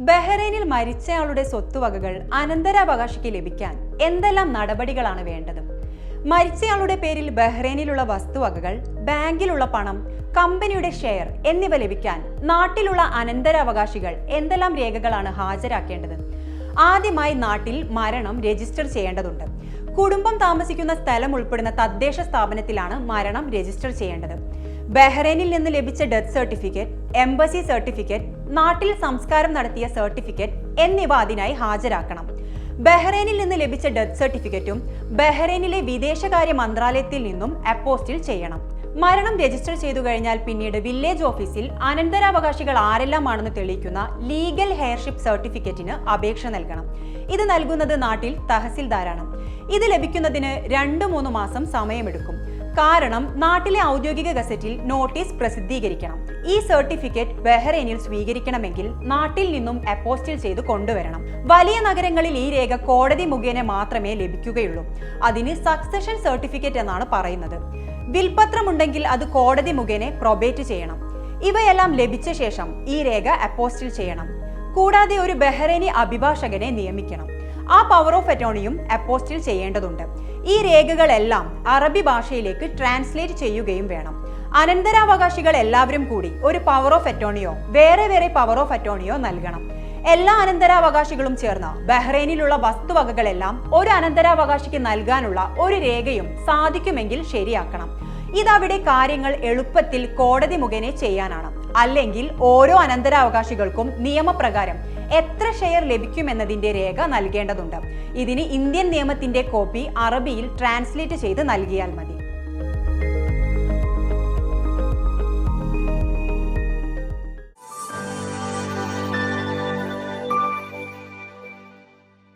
ബഹ്റൈനിൽ മരിച്ചയാളുടെ സ്വത്തുവകകൾ അനന്തരാവകാശിക്ക് ലഭിക്കാൻ എന്തെല്ലാം നടപടികളാണ് വേണ്ടത്? മരിച്ചയാളുടെ പേരിൽ ബഹ്റൈനിലുള്ള വസ്തുവകകൾ ബാങ്കിലുള്ള പണം കമ്പനിയുടെ ഷെയർ എന്നിവ ലഭിക്കാൻ നാട്ടിലുള്ള അനന്തരാവകാശികൾ എന്തെല്ലാം രേഖകളാണ് ഹാജരാക്കേണ്ടത്? ആദ്യമായി നാട്ടിൽ മരണം രജിസ്റ്റർ ചെയ്യേണ്ടതുണ്ട്. കുടുംബം താമസിക്കുന്ന സ്ഥലം ഉൾപ്പെടുന്ന തദ്ദേശ സ്ഥാപനത്തിലാണ് മരണം രജിസ്റ്റർ ചെയ്യേണ്ടത്. ബഹ്റൈനിൽ നിന്ന് ലഭിച്ച ഡെത്ത് സർട്ടിഫിക്കറ്റ് എംബസി സർട്ടിഫിക്കറ്റ് നാട്ടിൽ സംസ്കാരം നടത്തിയ സർട്ടിഫിക്കറ്റ് എന്നിവ അതിനായി ഹാജരാക്കണം. ബഹ്റൈനിൽ നിന്ന് ലഭിച്ച ഡെത്ത് സർട്ടിഫിക്കറ്റും ബഹ്റൈനിലെ വിദേശകാര്യ മന്ത്രാലയത്തിൽ നിന്നും അപ്പോസ്റ്റിൽ ചെയ്യണം. മരണം രജിസ്റ്റർ ചെയ്തു കഴിഞ്ഞാൽ പിന്നീട് വില്ലേജ് ഓഫീസിൽ അനന്തരാവകാശികൾ ആരെല്ലാമാണെന്ന് തെളിയിക്കുന്ന ലീഗൽ ഹെയർഷിപ്പ് സർട്ടിഫിക്കറ്റിന് അപേക്ഷ നൽകണം. ഇത് നൽകുന്നത് നാട്ടിൽ തഹസിൽദാരാണ്. ഇത് ലഭിക്കുന്നതിന് രണ്ട് മൂന്ന് മാസം സമയമെടുക്കും. കാരണം നാട്ടിലെ ഔദ്യോഗിക ഗസറ്റിൽ നോട്ടീസ് പ്രസിദ്ധീകരിക്കണം. ഈ സർട്ടിഫിക്കറ്റ് ബഹ്റൈനിൽ സ്വീകരിക്കണമെങ്കിൽ നാട്ടിൽ നിന്നും അപ്പോസ്റ്റിൽ ചെയ്ത് കൊണ്ടുവരണം. വലിയ നഗരങ്ങളിൽ ഈ രേഖ കോടതി മുഖേന മാത്രമേ ലഭിക്കുകയുള്ളൂ. അതിന് സക്സഷൻ സർട്ടിഫിക്കറ്റ് എന്നാണ് പറയുന്നത്. വിൽപത്രമുണ്ടെങ്കിൽ അത് കോടതി മുഖേന പ്രൊബേറ്റ് ചെയ്യണം. ഇവയെല്ലാം ലഭിച്ച ശേഷം ഈ രേഖ അപ്പോസ്റ്റിൽ ചെയ്യണം. കൂടാതെ ഒരു ബഹ്റൈനി അഭിഭാഷകനെ നിയമിക്കണം. ആ പവർ ഓഫ് അറ്റോണിയും അപ്പോസ്റ്റിൽ ചെയ്യേണ്ടതുണ്ട്. ഈ രേഖകളെല്ലാം അറബി ഭാഷയിലേക്ക് ട്രാൻസ്ലേറ്റ് ചെയ്യുകയും വേണം. അനന്തരാവകാശികൾ എല്ലാവരും കൂടി ഒരു പവർ ഓഫ് അറ്റോണിയോ വേറെ വേറെ പവർ ഓഫ് അറ്റോണിയോ നൽകണം. എല്ലാ അനന്തരാവകാശികളും ചേർന്ന് ബഹ്റൈനിലുള്ള വസ്തുവകകളെല്ലാം ഒരു അനന്തരാവകാശിക്ക് നൽകാനുള്ള ഒരു രേഖയും സാധിക്കുമെങ്കിൽ ശരിയാക്കണം. ഇതവിടെ കാര്യങ്ങൾ എളുപ്പത്തിൽ കോടതി മുഖേന ചെയ്യാനാണ്. അല്ലെങ്കിൽ ഓരോ അനന്തരാവകാശികൾക്കും നിയമപ്രകാരം എത്ര ഷെയർ ലഭിക്കുമെന്നതിന്റെ രേഖ നൽകേണ്ടതുണ്ട്. ഇതിന് ഇന്ത്യൻ നിയമത്തിന്റെ കോപ്പി അറബിയിൽ ട്രാൻസ്ലേറ്റ് ചെയ്ത് നൽകിയാൽ മതി.